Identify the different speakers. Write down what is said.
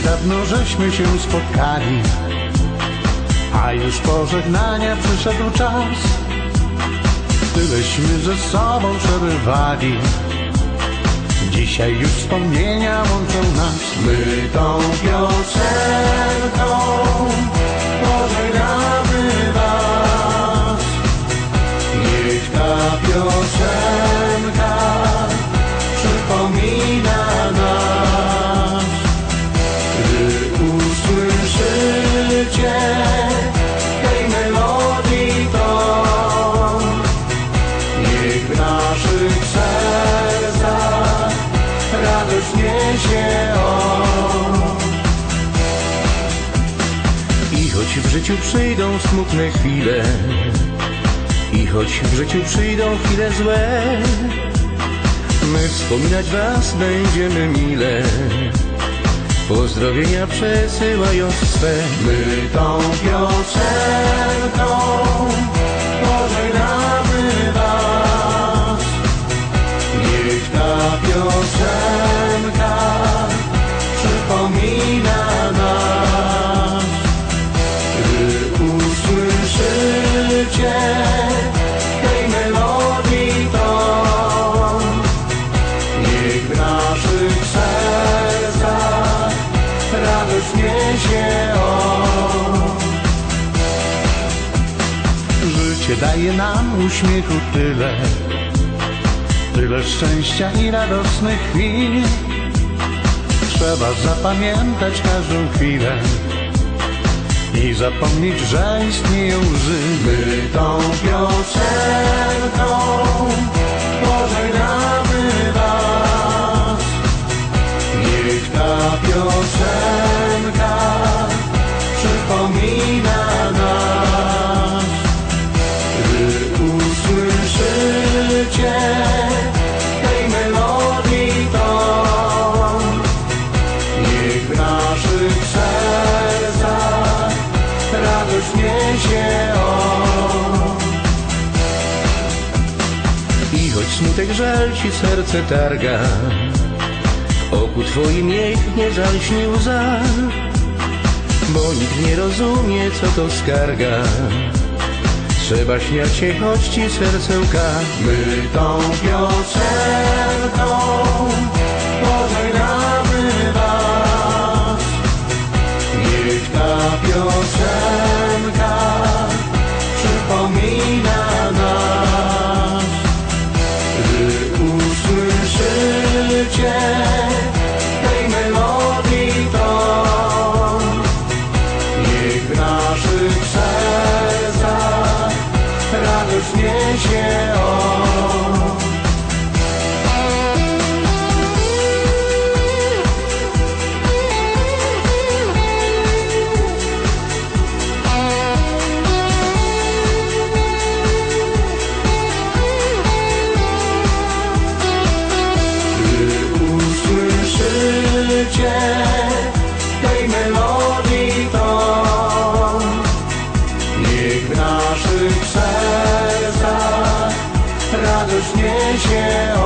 Speaker 1: Niedawno żeśmy się spotkali, a już pożegnania przyszedł czas. Tyleśmy ze sobą przerywali, dzisiaj już wspomnienia łączą nas. My tą piosenką niesie on. I choć w życiu przyjdą smutne chwile, i choć w życiu przyjdą chwile złe, my wspominać was będziemy mile. Pozdrowienia przesyłając swe. My tą piosenką radość niesie on. Życie daje nam uśmiechu tyle, tyle szczęścia i radosnych chwil. Trzeba zapamiętać każdą chwilę i zapomnieć, że istnieją łzy. My tą piosenką niesie on. I choć smutek żal ci serce targa, oku twoim niech nie zalśni łza, bo nikt nie rozumie, co to skarga. Trzeba śmiać się, choć ci serce łka. My tą piosenką tej melodii to. Niech naszych serca radość niesie on już